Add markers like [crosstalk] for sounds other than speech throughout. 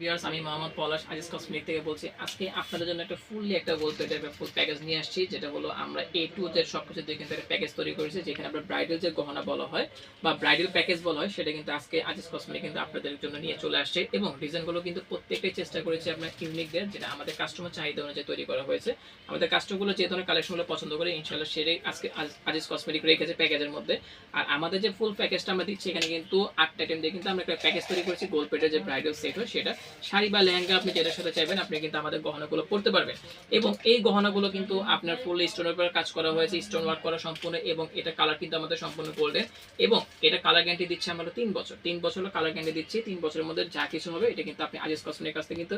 Viewers আমি মোহাম্মদ পলাশ Aziz cosmetic থেকে বলছি, আজকে আপনাদের জন্য একটা ফুললি একটা গোল প্লেটের ফুল প্যাকেজ নিয়ে আসছি, যেটা হলো আমরা এ টু জেড সব কিছু দিয়ে কিন্তু একটা প্যাকেজ তৈরি করেছি, যেখানে আমরা ব্রাইডাল যে গহনা বলা হয়, বা ব্রাইডাল প্যাকেজ বলা হয়, সেটা কিন্তু আজকে আজিজ কসমেটিক কিন্তু আপনাদের জন্য নিয়ে চলে আসছে, এবং ডিজাইনগুলো কিন্তু প্রত্যেকটাই চেষ্টা করেছি আপনার ইউনিক দেওয়ার যেটা আমাদের কাস্টমার চাহিদা অনুযায়ী তৈরি করা হয়েছে। আমাদের কাস্টমারগুলো যে ধরনের কালেকশনগুলো পছন্দ করে ইনশাল্লাহ সেটাই আজকে আজ- আজিজ কসমেটিক রেখেছে প্যাকেজের মধ্যে। আর আমাদের যে ফুল প্যাকেজটা আমরা দিচ্ছি, এখানে কিন্তু আটটা আইটেম দিয়ে কিন্তু আমরা একটা প্যাকেজ তৈরি করেছি গোল প্লেটের যে ব্রাইডাল সেট হয়, সেটা শাড়ি বা লেহেঙ্গা আপনি যেটার সাথে চাইবেন, আপনি কিন্তু আমাদের গহনাগুলো পড়তে পারবেন। এবং এই গহনাগুলো কিন্তু আপনার ফুল স্টোনের উপর কাজ করা হয়েছে স্টোন ওয়ার্ক করা সম্পূর্ণ, এবং এটা কালার কিন্তু আমাদের সম্পূর্ণ গোল্ডেন এবং এটা কালার গ্যারান্টি দিচ্ছে আমরা তিন বছর। তিন বছর কালার গ্যারান্টি দিচ্ছি, তিন বছরের মধ্যে যা কিছু হবে, এটা কিন্তু আপনি আজিজ কসমেটিক কাছ থেকে কিন্তু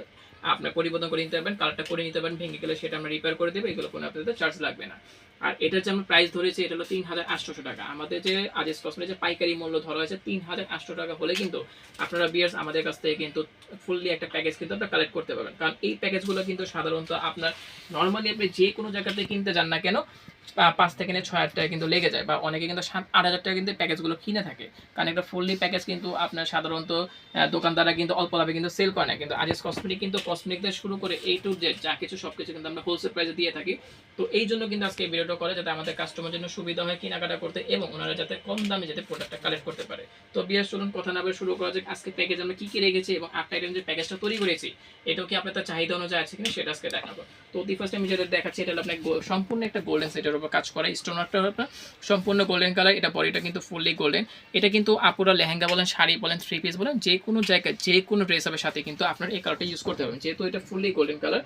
আপনার পরিবর্তন করে নিতে পারবেন কালারটা করে নিতে পারবেন, ভেঙে গেলে সেটা আমরা রিপেয়ার করে দেবো, এগুলো কোনো আপনাদের চার্জ লাগবে না। আর এটার যে আমরা প্রাইস ধরেছি, এটা হলো তিন হাজার আটশোশো টাকা। আমাদের যে আজিজ কসমেটিক যে পাইকারি মূল্য ধরা হয়েছে, তিন হাজার আটশো টাকা হলে কিন্তু আপনারা বিয়ার্স আমাদের কাছ থেকে কিন্তু ফুললি একটা প্যাকেজ কিন্তু আপনি কালেক্ট করতে পারবেন। কারণ এই প্যাকেজগুলো কিন্তু সাধারণত আপনার নর্মালি আপনি যে কোনো জায়গাতে কিনতে যান না কেন পাঁচ থেকে নিয়ে ছয় হাজার টাকা কিন্তু লেগে যায়, বা অনেকে কিন্তু সাত, আট হাজার টাকা কিন্তু প্যাকেজগুলো কিনে থাকে। কারণ একটা ফুললি প্যাকেজ কিন্তু আপনার সাধারণত দোকানদাররা কিন্তু অল্প লাভে কিন্তু সেল করে না। কিন্তু আজিজ কসমেটিক কিন্তু কসমেটিক থেকে শুরু করে এই টু জেড যা কিছু সব কিছু কিন্তু আমরা হোলসেল প্রাইসে দিয়ে থাকি। তো এই জন্য কিন্তু আজকে এই ভিডিওটা করে, যাতে আমাদের কাস্টমার জন্য সুবিধা হয় কেনাকাটা করতে এবং ওনারা যাতে কম দামে যাতে প্রোডাক্টটা কালেক্ট করতে পারে। তো বিয়ার চলুন কথা না বলে শুরু করা যাক, আজকে প্যাকেজ আমরা কি কি রেখেছি এবং আটটা আইটেম যে প্যাকেজটা তৈরি করেছি, এটাও কি আপনার চাহিদা অনুযায়ী আছে কিনা সেটা আজকে দেখাবো। তো অতি ফার্স্ট আমি যেটা দেখাচ্ছি, এটা আপনার সম্পূর্ণ একটা গোল্ডেন সেটের উপর কাজ করা স্টোন একটা আপনার সম্পূর্ণ গোল্ডেন কালার এটা বডিটা কিন্তু ফুললি গোল্ডেন এটা কিন্তু আপুরা লেহেঙ্গা বলেন, শাড়ি বলেন থ্রি পিস বলেন, যে কোনো জায়গায়, যে কোনো ড্রেস হবে সাথে কিন্তু আপনার এই কালারটা ইউজ করতে পারবেন। যেহেতু এটা ফুললি গোল্ডেন কালার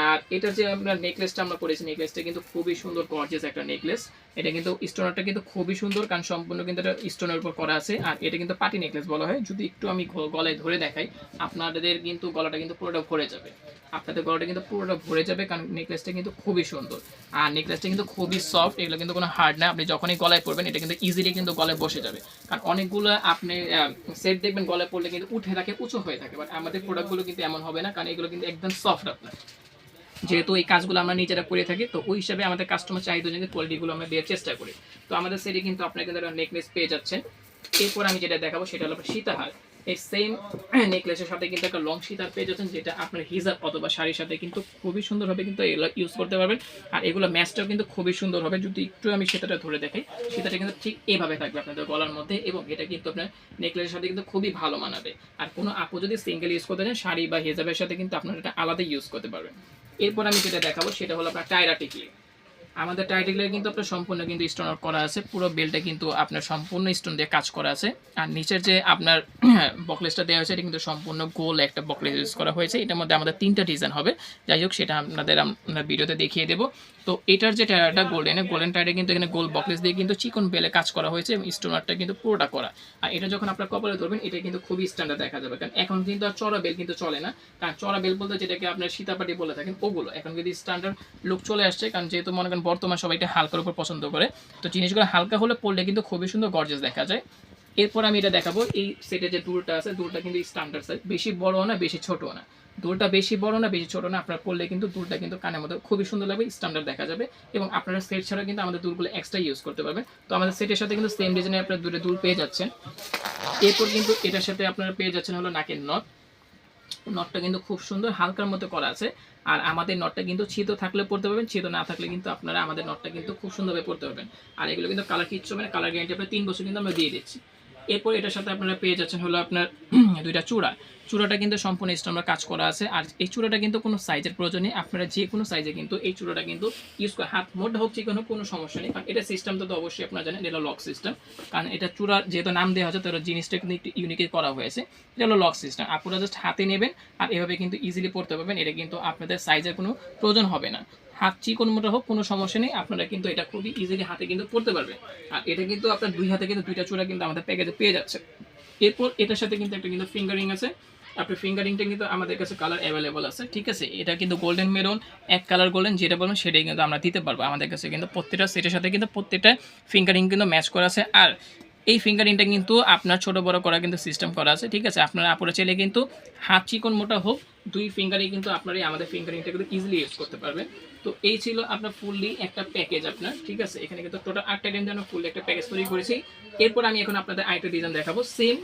আর এটা যে আপনার নেকলেসটা আমরা করেছি নেকলেসটা কিন্তু খুবই সুন্দর গর্জিয়াস একটা নেকলেস এটা কিন্তু স্টোনারটা কিন্তু খুবই সুন্দর, কারণ সম্পূর্ণ কিন্তু এটা স্টোনের উপর করা আছে। আর এটা কিন্তু পাটি নেকলেস বলা হয়। যদি একটু আমি গলায় ধরে দেখাই, আপনাদের কিন্তু গলাটা কিন্তু পুরোটা ভরে যাবে। আপনাদের গলাটা কিন্তু পুরোটা ভরে যাবে, কারণ নেকলেসটা কিন্তু খুবই সুন্দর। আর নেকলেসটা কিন্তু খুবই সফট এগুলো কিন্তু কোনো হার্ড না। আপনি যখনই গলায় পরবেন, এটা কিন্তু ইজিলি কিন্তু গলায় বসে যাবে। কারণ অনেকগুলো আপনি সেট দেখবেন গলায় পড়লে কিন্তু উঠে থাকে, উঁচু হয়ে থাকে। বাট আমাদের প্রোডাক্টগুলো কিন্তু এমন হবে না, কারণ এগুলো কিন্তু একদম সফট আপনার। যেহেতু এই কাজগুলো আমরা নিজেরা করে থাকি, তো ওই হিসাবে আমাদের কাস্টমার চাহিদা অনুযায়ী কোয়ালিটিগুলো আমরা দেওয়ার চেষ্টা করি। তো আমাদের সেটি কিন্তু আপনারা কিন্তু নেকলেস পেয়ে যাচ্ছেন। এরপর আমি যেটা দেখাবো, সেটা হলো সীতাহার। এই সেম নেকলেসের সাথে কিন্তু একটা লং সীতার পেয়ে যাচ্ছেন, যেটা আপনার হিজাব অথবা শাড়ির সাথে কিন্তু খুবই সুন্দরভাবে কিন্তু এগুলো ইউজ করতে পারবেন। আর এগুলো ম্যাচটাও কিন্তু খুবই সুন্দর হবে। যদি একটু আমি সেটাটা ধরে দেখাই সেটাটা কিন্তু ঠিক এভাবে থাকবে আপনাদের গলার মধ্যে এবং এটা কিন্তু আপনার নেকলেসের সাথে কিন্তু খুবই ভালো মানাবে। আর কোনো আপু যদি সিঙ্গেল ইউজ করতে চান, শাড়ি বা হেজাবের সাথে কিন্তু আপনারা এটা আলাদা ইউজ করতে পারবেন। এরপর আমি যেটা দেখাবো, সেটা হলো আপনার টায়রা টিকলি আমাদের টাইটেগুলো কিন্তু আপনার সম্পূর্ণ কিন্তু স্টোন করা আছে। পুরো বেলটা কিন্তু আপনার সম্পূর্ণ স্টোন দিয়ে কাজ করা আছে। আর নিচের যে আপনার [clears throat] বকলেসটা দেওয়া হয়েছে, এটা কিন্তু সম্পূর্ণ গোল একটা বকলেস ইউজ করা হয়েছে। এটার মধ্যে আমাদের তিনটা ডিজাইন হবে। যাই হোক, সেটা আপনাদের আমরা ভিডিওতে দেখিয়ে দেবো। তো এটার যে টায়ারটা গোল্ডেন গোল্ডেন টায়ারে কিন্তু এখানে গোল বকলেস দিয়ে কিন্তু চিকন বেলে কাজ করা হয়েছে এবং স্টোনারটা কিন্তু পুরোটা করা। আর এটা যখন আপনার কপালে ধরবেন, এটা কিন্তু খুবই স্ট্যান্ডার্ড দেখা যাবে। কারণ এখন কিন্তু আর চড়া বেল কিন্তু চলে না। কারণ চড়া বেল বলতে যেটাকে আপনার সীতাপাটি বলে থাকেন, ওগুলো। এখন কিন্তু স্ট্যান্ডার্ড লোক চলে আসছে, কারণ যেহেতু মনে করেন বর্তমান সবাই এটা হালকার উপর পছন্দ করে। তো জিনিসগুলো হালকা হলে পড়লে কিন্তু খুবই সুন্দর গর্জেস দেখা যায়। এরপর আমি এটা দেখাবো, এই সেটের যে দুলটা আছে, দুলটা কিন্তু স্ট্যান্ডার্ড সাইজ বেশি বড় না, বেশি ছোট না। দুলটা বেশি বড় না, বেশি ছোট না, আপনার পড়লে কিন্তু দুলটা কিন্তু কানের মধ্যে খুবই সুন্দর লাগবে স্ট্যান্ডার্ড দেখা যাবে। এবং আপনারা সেট ছাড়া কিন্তু আমাদের দুলগুলো এক্সট্রা ইউজ করতে পারবেন। তো আমাদের সেটের সাথে কিন্তু সেম ডিজাইনে আপনার দুটো দুল পেয়ে যাচ্ছেন। এরপর কিন্তু এটার সাথে আপনারা পেয়ে যাচ্ছেন হলো নাকের নট নটটা কিন্তু খুব সুন্দর, হালকার মধ্যে করা আছে। আর আমাদের নটটা কিন্তু ছিদ্র থাকলে পড়তে পারবেন, ছিদ্র না থাকলে কিন্তু আপনারা আমাদের নটটা কিন্তু খুব সুন্দরভাবে পড়তে পারবেন। আর এগুলো কিন্তু কালার কিচ্ছু মানে কালার গ্যারান্টি আপনার তিন বছর কিন্তু আমরা দিয়ে দিচ্ছি। এরপর এটার সাথে আপনারা পেয়ে যাচ্ছেন হলো আপনার [clears throat] দুইটা চূড়া। চূড়াটা কিন্তু সম্পূর্ণ আমরা কাজ করা আছে। আর এই চূড়াটা কিন্তু কোনো সাইজের প্রয়োজন নেই। আপনারা যে কোনো সাইজে কিন্তু এই চূড়াটা কিন্তু ইউজ করে হাত মোটা হোক চিকন কোনো সমস্যা নেই। কারণ এটা সিস্টেমটা তো অবশ্যই আপনারা জানেন, এটা লক সিস্টেম কারণ এটা চূড়া যেহেতু নাম দেওয়া হচ্ছে তো জিনিসটা কিন্তু একটু ইউনিকে করা হয়েছে। এটা হলো লক সিস্টেম আপনারা জাস্ট হাতে নেবেন, আর এভাবে কিন্তু ইজিলি পড়তে পারবেন। এটা কিন্তু আপনাদের সাইজের কোনো প্রয়োজন হবে না। হাত চিকন মোটা হোক, কোনো সমস্যা নেই। আপনারা কিন্তু এটা খুবই ইজিলি হাতে কিন্তু পড়তে পারবে। আর এটা কিন্তু আপনার দুই হাতে কিন্তু দুইটা চূড়া কিন্তু আমাদের প্যাকেজে পেয়ে যাচ্ছে। এরপর এটার সাথে কিন্তু একটা কিন্তু ফিঙ্গারিং আছে। আপনার ফিঙ্গারিংটা কিন্তু আমাদের কাছে কালার অ্যাভেলেবল আছে, ঠিক আছে? এটা কিন্তু গোল্ডেন মেরুন এক কালার গোল্ডেন যেটা বলবেন সেটাই কিন্তু আমরা দিতে পারব। আমাদের কাছে কিন্তু প্রত্যেকটা সেটের সাথে কিন্তু প্রত্যেকটা ফিঙ্গারিং কিন্তু ম্যাচ করা আছে। আর এই ফিঙ্গারিংটা কিন্তু আপনার ছোট বড় করা কিন্তু সিস্টেম করা আছে, ঠিক আছে? আপনারা আপুরা চাইলে কিন্তু হাত চিকন মোটা হোক, দুই ফিঙ্গারে কিন্তু আপনারা আমাদের ফিঙ্গারিংটা কিন্তু ইজিলি ইউজ করতে পারবেন। তো এই ছিল আপনার ফুললি একটা প্যাকেজ আপনার, ঠিক আছে? এখানে কিন্তু টোটাল আটটা ডিজাইন জন্য ফুল একটা প্যাকেজ তৈরি করেছি। এরপর আমি এখন আপনাদের আরেকটা ডিজাইন দেখাবো। সেম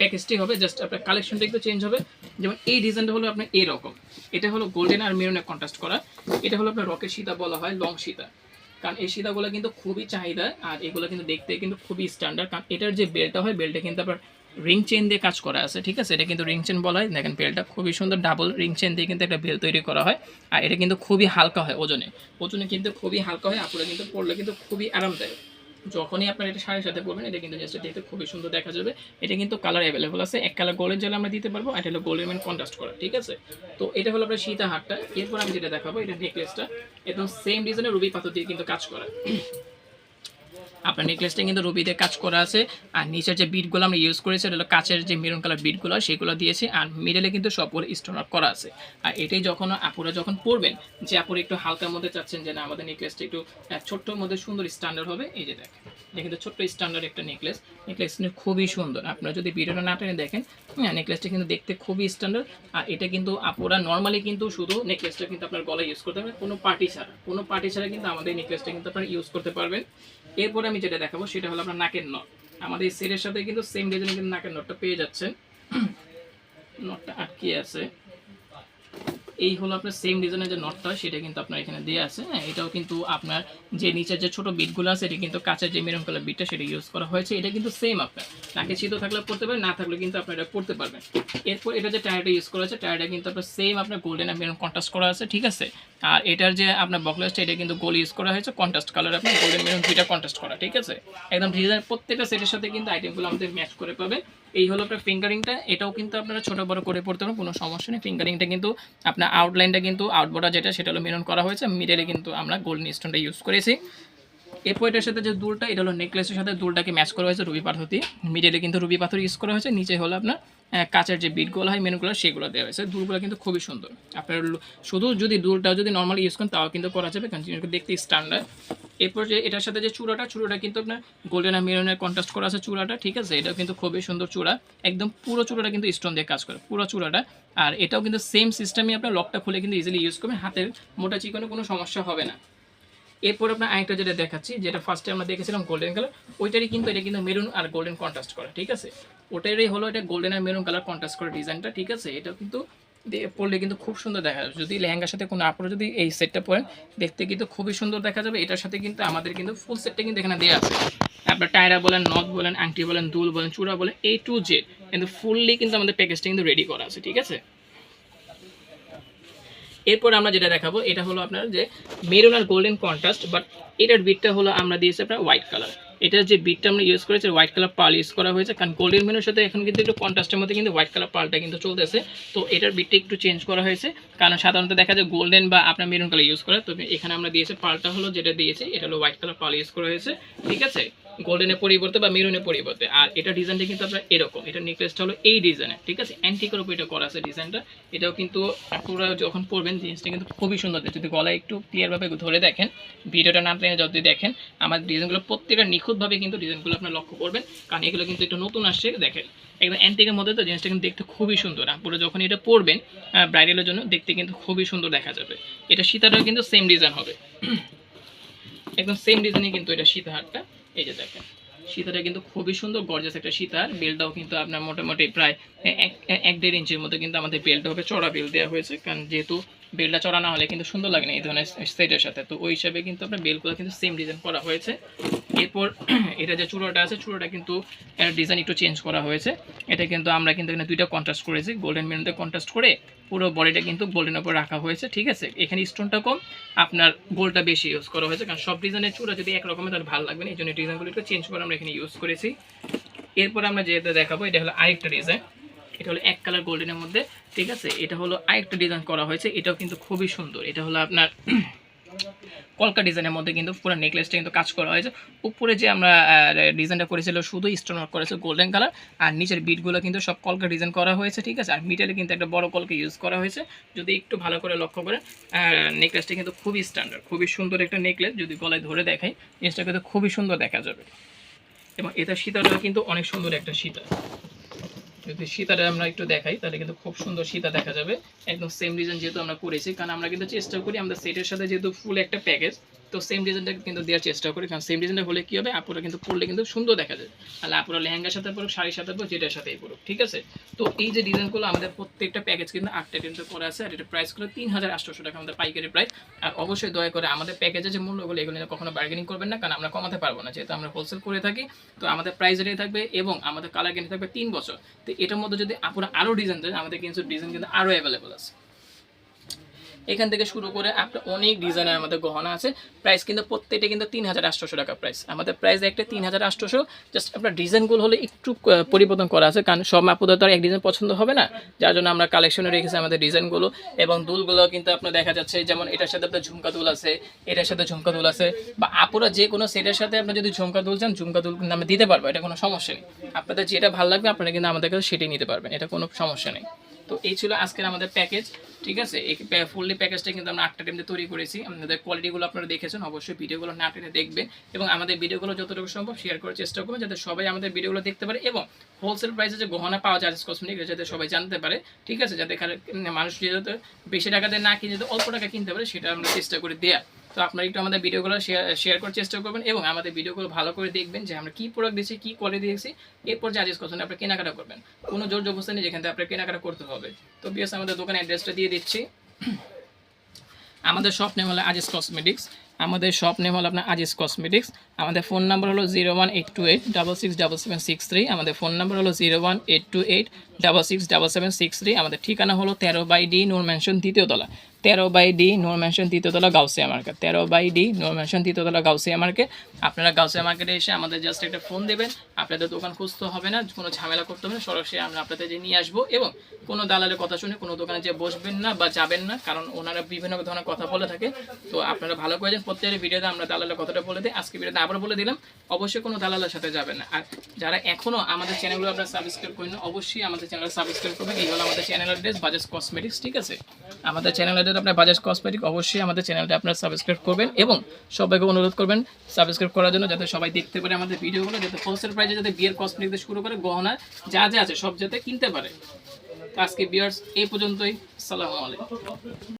প্যাকেজটি হবে জাস্ট আপনার কালেকশনটা একটু চেঞ্জ হবে। যেমন এই ডিজাইনটা হলো আপনার এরকম। এটা হলো গোল্ডেন আর মেরুনে কন্ট্রাস্ট করা। এটা হলো আপনার রকেট সীতা বলা হয় লং সীতা। কারণ এই সীতাগুলো কিন্তু খুবই চাহিদা আর এগুলো কিন্তু দেখতে কিন্তু খুবই স্ট্যান্ডার্ড কারণ এটার যে বেলটা হয় বেলটা কিন্তু আবার রিং চেন দিয়ে কাজ করা আছে, ঠিক আছে? এটা কিন্তু রিং চেন বলা হয়। দেখেন বেলটা খুবই সুন্দর ডাবল রিং চেন দিয়ে কিন্তু একটা বেল তৈরি করা হয় আর এটা কিন্তু খুবই হালকা হয় ওজনে। ওজনে কিন্তু খুবই হালকা হয় আপনারা কিন্তু পড়লে কিন্তু খুবই আরামদায়ক। যখনই আপনার এটা শাড়ির সাথে পরবেন, এটা কিন্তু জাস্ট দেখতে খুবই সুন্দর দেখা যাবে। এটা কিন্তু কালার অ্যাভেলেবল আছে। এক কালার গোল্ডের জন্য আমরা দিতে পারব এটা হলো গোল্ডের ম্যান কন্ট্রাস্ট করা, ঠিক আছে? তো এটা হলো আপনার সীতা হাটটা এরপর আমি যেটা দেখাবো, এটা নেকলেসটা একদম সেম ডিজাইনের রুবি পাথর দিয়ে কিন্তু কাজ করা। আপনার নেকলেসটা কিন্তু রুবিতে কাজ করা আছে। আর নিচের যে বিটগুলো আমরা ইউজ করেছি এটা হলো কাচের যে মেরুন কালার বিটগুলো সেগুলো দিয়েছি। আর মিডলে কিন্তু সব স্টোন করা আছে। আর এটাই যখন আপুরা যখন পরবেন, যে আপুরা একটু হালকার মধ্যে চাচ্ছেন যে না, আমাদের নেকলেসটা একটু ছোট্টর মধ্যে সুন্দর স্ট্যান্ডার্ড হবে, এই যে দেখেন। এটা কিন্তু ছোট্ট স্ট্যান্ডার্ড একটা নেকলেস নেকলেস কিন্তু খুবই সুন্দর। আপনারা যদি ভিডিওটা না টেনে দেখেন হ্যাঁ নেকলেসটা কিন্তু দেখতে খুবই স্ট্যান্ডার্ড আর এটা কিন্তু আপুরা নর্মালি কিন্তু শুধু নেকলেসটা কিন্তু আপনার গলায় ইউজ করতে পারবেন। কোনো পার্টি ছাড়া। কোনো পার্টি ছাড়া কিন্তু আমাদের নেকলেসটা কিন্তু আপনারা ইউজ করতে পারবেন। এরপরে আমি যেটা দেখাবো সেটা হলো আপনার নাকের নট আমাদের এই সেটের সাথে কিন্তু সেম ডিজাইনে কিন্তু নাকের নটটা পেয়ে যাচ্ছেন। নটটা আটকে আছে। এই হলো আপনার সেম ডিজাইনের যে নটটা সেটা কিন্তু আপনার এখানে দেওয়া আছে। হ্যাঁ এটাও কিন্তু আপনার যে নিচের যে ছোট বিটগুলো আছে, এটা কিন্তু কাঁচের যে মেরুন কালার বিটটা সেটা ইউজ করা হয়েছে। এটা কিন্তু সেম আপনার। নাকে ছিদ্র থাকলে পড়তে পারেন না থাকলে কিন্তু আপনার এটা পড়তে পারবেন এরপর এটা যে টায়ারটা ইউজ করা আছে টায়ারটা কিন্তু আপনার সেম আপনার গোল্ডেন মেরুন কন্ট্রাস্ট করা আছে, ঠিক আছে? আর এটার যে আপনার বকলেসটা এটা কিন্তু গোল ইউজ করা হয়েছে কন্ট্রাস্ট কালার আপনি গোল্ডেন মেরুন দুইটা কন্ট্রাস্ট করা, ঠিক আছে? একদম ডিজাইন প্রত্যেকটা সেটের সাথে কিন্তু আইটেমগুলো আমাদের ম্যাচ করে পাবে। এই হলো আপনার ফিঙ্গারিংটা এটাও কিন্তু আপনারা ছোটো বড় করে পড়তে পারেন কোনো সমস্যা নেই। ফিঙ্গারিংটা কিন্তু আপনার আউটলাইনটা কিন্তু আউটবোর্ডার যেটা, সেটা হলো মেরুন করা হয়েছে মিডেলে কিন্তু আমরা গোল্ডেন স্টোনটা ইউজ করেছি। এরপর এটার সাথে যে দুলটা, এটা হলো নেকলেসের সাথে দুলটাকে ম্যাচ করা হয়েছে রুবি পাথর দিয়ে মিডলে কিন্তু রুবি পাথর ইউজ করা হয়েছে, নিচে হলো আপনার কাচের যে বিটগুলো হয় মেনুগুলো সেগুলো দেওয়া হয়েছে। দুলগুলো কিন্তু খুবই সুন্দর। আপনার শুধু যদি দুলটা যদি নর্মালি ইউজ করেন, তাও কিন্তু করা যাবে কন্টিনিউ দেখতে স্ট্যান্ডার্ড এরপর যে এটার সাথে যে চূড়াটা চূড়াটা কিন্তু আপনার গোল্ডেন আর মেরুনের কন্ট্রাস্ট করা আছে চূড়াটা, ঠিক আছে? এটাও কিন্তু খুবই সুন্দর চূড়া। একদম পুরো চূড়াটা কিন্তু স্টোন দিয়ে কাজ করে, পুরো চূড়াটা। আর এটাও কিন্তু সেম সিস্টেমে আপনার লকটা খুলে কিন্তু ইজিলি ইউজ করবেন। হাতের মোটা চিকনে কোনো সমস্যা হবে না। এরপর আপনার আরেকটা যেটা দেখাচ্ছি, যেটা ফার্স্টে আমরা দেখেছিলাম গোল্ডেন কালার ওইটারই কিন্তু এটা কিন্তু মেরুন আর গোল্ডেন কন্ট্রাস্ট করা, ঠিক আছে? ওটারই হলো এটা গোল্ডেন আর মেরুন কালার কন্ট্রাস্ট করা ডিজাইনটা ঠিক আছে? এটা কিন্তু পরলে কিন্তু খুব সুন্দর দেখা যাবে। যদি লেহেঙ্গার সাথে কোনো আপরে যদি এই সেটটা পরেন, দেখতে কিন্তু খুবই সুন্দর দেখা যাবে। এটার সাথে কিন্তু আমাদের কিন্তু ফুল সেটটা কিন্তু এখানে দেওয়া আছে। আপনার টায়রা বলেন নথ বলেন, আংটি বলেন, দুল বলেন, চূড়া বলেন এ টু জেড কিন্তু ফুললি কিন্তু আমাদের প্যাকেজটা কিন্তু রেডি করা আছে, ঠিক আছে? এরপর আমরা যেটা দেখাবো, এটা হলো আপনার যে মেরুন আর গোল্ডেন কন্ট্রাস্ট বাট এটার বিটটা হলো আমরা দিয়েছি আপনার হোয়াইট কালার এটার যে বিটটা আমরা ইউজ করেছি হোয়াইট কালার পার্ল ইউজ করা হয়েছে, কারণ গোল্ডেন মেনুর সাথে এখন কিন্তু একটু কন্ট্রাস্টের মধ্যে কিন্তু হোয়াইট কালার পার্লটা কিন্তু চলতেছে। তো এটার বিটটা একটু চেঞ্জ করা হয়েছে, কারণ সাধারণত দেখা যায় গোল্ডেন বা আপনার মেরুন কালার ইউজ করে। তবে এখানে আমরা দিয়েছি পার্লটা হলো যেটা দিয়েছি, এটা হলো হোয়াইট কালার পার্ল ইউজ করা হয়েছে, ঠিক আছে? গোল্ডেনের পরিবর্তে বা মেরুনের পরিবর্তে। আর এটা ডিজাইনটা কিন্তু আপনার এরকম। এটা নেকলেসটা হলো এই ডিজাইনের ঠিক আছে? অ্যান্টিকের উপর এটা করা আছে ডিজাইনটা এটাও কিন্তু আপনারা যখন পরবেন, জিনিসটা কিন্তু খুবই সুন্দর। যদি গলায় একটু ক্লিয়ারভাবে ধরে দেখেন, ভিডিওটা না টেনে যদি দেখেন আমার ডিজাইনগুলো প্রত্যেকটা নিখুঁতভাবে কিন্তু ডিজাইনগুলো আপনার লক্ষ্য করবেন। কারণ এগুলো কিন্তু একটু নতুন আসছে, দেখেন। একদম অ্যান্টিকের মধ্যে তো জিনিসটা কিন্তু দেখতে খুবই সুন্দর। আপনারা যখন এটা পরবেন ব্রাইডালের জন্য দেখতে কিন্তু খুবই সুন্দর দেখা যাবে। এটা সীতাটাও কিন্তু সেম ডিজাইন হবে। [clears throat] একদম সেম ডিজাইনে কিন্তু এটা সীতাহারটা। এই যে দেখেন, সীতাটা কিন্তু খুবই সুন্দর গর্জাস একটা সীতার বেলটাও কিন্তু আপনার মোটামুটি প্রায় এক দেড় ইঞ্চির মতো কিন্তু আমাদের বেলটা হবে, চড়া বেল দেওয়া হয়েছে। কারণ যেহেতু বেলটা চড়া না হলে কিন্তু সুন্দর লাগে না এই ধরনের সেটের সাথে। তো ওই হিসাবে কিন্তু আপনার বেলগুলো কিন্তু সেম ডিজাইন করা হয়েছে। এরপর [clears throat] এটা যে চূড়াটা আছে, চূড়াটা কিন্তু এর ডিজাইন একটু চেঞ্জ করা হয়েছে। এটা কিন্তু আমরা কিন্তু এখানে দুইটা কন্ট্রাস্ট করেছি গোল্ডেন মেরুনতে কন্ট্রাস্ট করে পুরো বডিটা কিন্তু গোল্ডের উপর রাখা হয়েছে, ঠিক আছে? এখানে স্টোনটা কম, আপনার গোলটা বেশি ইউজ করা হয়েছে, কারণ সব ডিজাইনের চূড়া যদি একরকমের তাহলে ভালো লাগবে না, এই জন্য ডিজাইনগুলো একটু চেঞ্জ করে আমরা এখানে ইউজ করেছি। এরপর আমরা যেহেতু দেখাবো, এটা হলো আরেকটা ডিজাইন এটা হলো এক কালার গোল্ডেনের মধ্যে, ঠিক আছে? এটা হলো আরেকটা ডিজাইন করা হয়েছে, এটাও কিন্তু খুবই সুন্দর। এটা হলো আপনার [clears throat] কলকা ডিজাইনের মধ্যে কিন্তু পুরো নেকলেসটা কিন্তু কাজ করা হয়েছে। উপরে যে আমরা ডিজাইনটা করেছিল, শুধু স্টোন ওয়ার্ক করেছে গোল্ডেন কালার আর নিচের বিটগুলো কিন্তু সব কলকা ডিজাইন করা হয়েছে, ঠিক আছে? আর মিটালে কিন্তু একটা বড় কলকে ইউজ করা হয়েছে। যদি একটু ভালো করে লক্ষ্য করেন নেকলেসটা কিন্তু খুবই স্ট্যান্ডার্ড খুবই সুন্দর একটা নেকলেস যদি গলায় ধরে দেখাই, জিনিসটা কিন্তু খুবই সুন্দর দেখা যাবে। এবং এটা সীতাটা কিন্তু অনেক সুন্দর একটা সীতা। যদি সীতাটা আমরা একটু দেখাই, তাহলে কিন্তু খুব সুন্দর সীতা দেখা যাবে। একদম সেম ডিজাইন যেহেতু আমরা করেছি, কারণ আমরা কিন্তু চেষ্টা করি আমাদের সেটের সাথে যেহেতু ফুল একটা প্যাকেজ তো সেম ডিজাইনটা কিন্তু দেওয়ার চেষ্টা করি। কারণ সেম ডিজাইনটা হলে কি হবে? আপুরা কিন্তু পরলে কিন্তু সুন্দর দেখা যায়। তাহলে আপুরা লেহেঙ্গার সাথে পড়ুক, শাড়ির সাথে পড়ুক, যেটার সাথেই পড়ুক, ঠিক আছে? তো এই যে ডিজাইনগুলো আমাদের প্রত্যেকটা প্যাকেজ কিন্তু আটটা কিন্তু করা আছে, আর এটা প্রাইসগুলো তিন হাজার আটশোশো টাকা আমাদের পাইকারি প্রাইস আর অবশ্যই দয়া করে আমাদের প্যাকেজের যে মূল্যগুলো, এগুলো কখনো বার্গেনিং করবেন না, কারণ আমরা কমাতে পারব না। যেহেতু আমরা হোলসেল করে থাকি, তো আমাদের প্রাইস রেটে থাকবে এবং আমাদের কালার গ্যারান্টি থাকবে তিন বছর। তো এটার মধ্যে যদি আপনারা আরও ডিজাইন দেন আমাদের কিন্তু ডিজাইন কিন্তু আরও অ্যাভেলেবল আছে। এখান থেকে শুরু করে আপনার অনেক ডিজাইনের আমাদের গহনা আছে। প্রাইস কিন্তু প্রত্যেকটা কিন্তু তিন হাজার আটশোশো টাকা প্রাইস আমাদের প্রাইস একটা তিন হাজার আটশোশো জাস্ট আপনার ডিজাইনগুলো হলে একটু পরিবর্তন করা আছে। কারণ সব আপুদের তো আর এক ডিজাইন পছন্দ হবে না। যার জন্য আমরা কালেকশনে রেখেছি আমাদের ডিজাইনগুলো এবং দুলগুলো কিন্তু আপনার দেখা যাচ্ছে, যেমন এটার সাথে আপনার ঝুমকা দুল আছে, এটার সাথে ঝুমকা দুল আছে। বা আপুরা যে কোনো সেটের সাথে আপনার যদি ঝুমকা দুল চান, ঝুমকা দুল কিন্তু আমরা দিতে পারব, এটা কোনো সমস্যা নেই। আপনাদের যেটা ভালো লাগবে, আপনারা কিন্তু আমাদের কাছে সেটাই নিতে পারবেন, এটা কোনো সমস্যা নেই। তো এই ছিল আজকের আমাদের প্যাকেজ ঠিক আছে? এই ফুললি প্যাকেজটা কিন্তু আমরা আটটা টিমতে তৈরি করেছি। আমাদের কোয়ালিটিগুলো আপনারা দেখেছেন, অবশ্যই ভিডিওগুলো না টেনে দেখবেন এবং আমাদের ভিডিওগুলো যতটুকু সম্ভব শেয়ার করার চেষ্টা করবেন যাতে সবাই আমাদের ভিডিওগুলো দেখতে পারে এবং হোলসেল প্রাইসে যে গহনা পাওয়া যায় কসমেটিক যাতে সবাই জানতে পারে, ঠিক আছে? যাতে এখানে মানুষ যাতে বেশি টাকা দিয়ে না কিনে যাতে অল্প টাকা কিনতে পারে, সেটা আমরা চেষ্টা করে দেওয়া তো আপনারা একটু আমাদের ভিডিওগুলো শেয়ার করার চেষ্টা করবেন এবং আমাদের ভিডিওগুলো ভালো করে দেখবেন যে আমরা কী প্রোডাক্ট দিচ্ছি কী কোয়ালিটি দিয়েছি, এরপর চার্জেস করছেন আপনি কেনাকাটা করবেন। কোনো জোর জবস্থান নেই, যেখান আপনার কেনাকাটা করতে হবে। তো বিএস আমাদের দোকানে অ্যাড্রেসটা দিয়ে দিচ্ছি। আমাদের শপ নেম হলো আজিজ কসমেটিক্স আমাদের শপ নেম হলো আপনার আজিজ কসমেটিক্স আমাদের ফোন নাম্বার হলো zero one eight two eight double six double seven six three আমাদের ফোন নাম্বার হলো zero one eight two eight double six double seven six three আমাদের ঠিকানা হলো তেরো বাই ডি, নূর ম্যানশন দ্বিতীয়তলা তেরো বাই ডি নূর ম্যানশন দ্বিতীয়তলা গাউসিয়া মার্কেট তেরো বাই ডি নূর ম্যানশন তৃতীয়তলা গাউসিয়া মার্কেট আপনারা গাউসিয়া মার্কেটে এসে আমাদের জাস্ট একটা ফোন দেবেন। আপনাদের দোকান খুঁজতে হবে না, কোনো ঝামেলা করতে হবে না। সরাসরি আমরা আপনাদের যে নিয়ে আসব এবং কোনো দালালের কথা শুনে কোনো দোকানে যে বসবেন না বা যাবেন না, কারণ ওনারা বিভিন্ন ধরনের কথা বলে থাকে। তো আপনারা ভালো করে যান প্রত্যেকের ভিডিওতে আমরা দালালের কথাটা বলে দিই। আজকে ভিডিওতে আবার বলে দিলাম, অবশ্যই কোনো দালালের সাথে যাবেন না। আর যারা এখনও আমাদের চ্যানেলগুলো আপনারা সাবস্ক্রাইব করেন অবশ্যই আমাদের চ্যানেল সাবস্ক্রাইব করবেন। এই হলো আমাদের চ্যানেল অ্যাড্রেস বাজাজ কসমেটিক্স ঠিক আছে? আমাদের চ্যানেল অ্যাড্রেস আপনার বাজাজ কসমেটিক অবশ্যই আমাদের চ্যানেলটা আপনারা সাবস্ক্রাইব করবেন এবং সবাইকে অনুরোধ করবেন সাবস্ক্রাইব করার জন্য যাতে সবাই দেখতে পারে আমাদের ভিডিওগুলো, যাতে হোলসেল প্রাইজে যাতে বিয়ের কসমেটিক থেকে শুরু করে গহনা যা যা আছে সব যাতে কিনতে পারে। আজকে বিয়ার্স এই পর্যন্তই। সালামু আলাইকুম।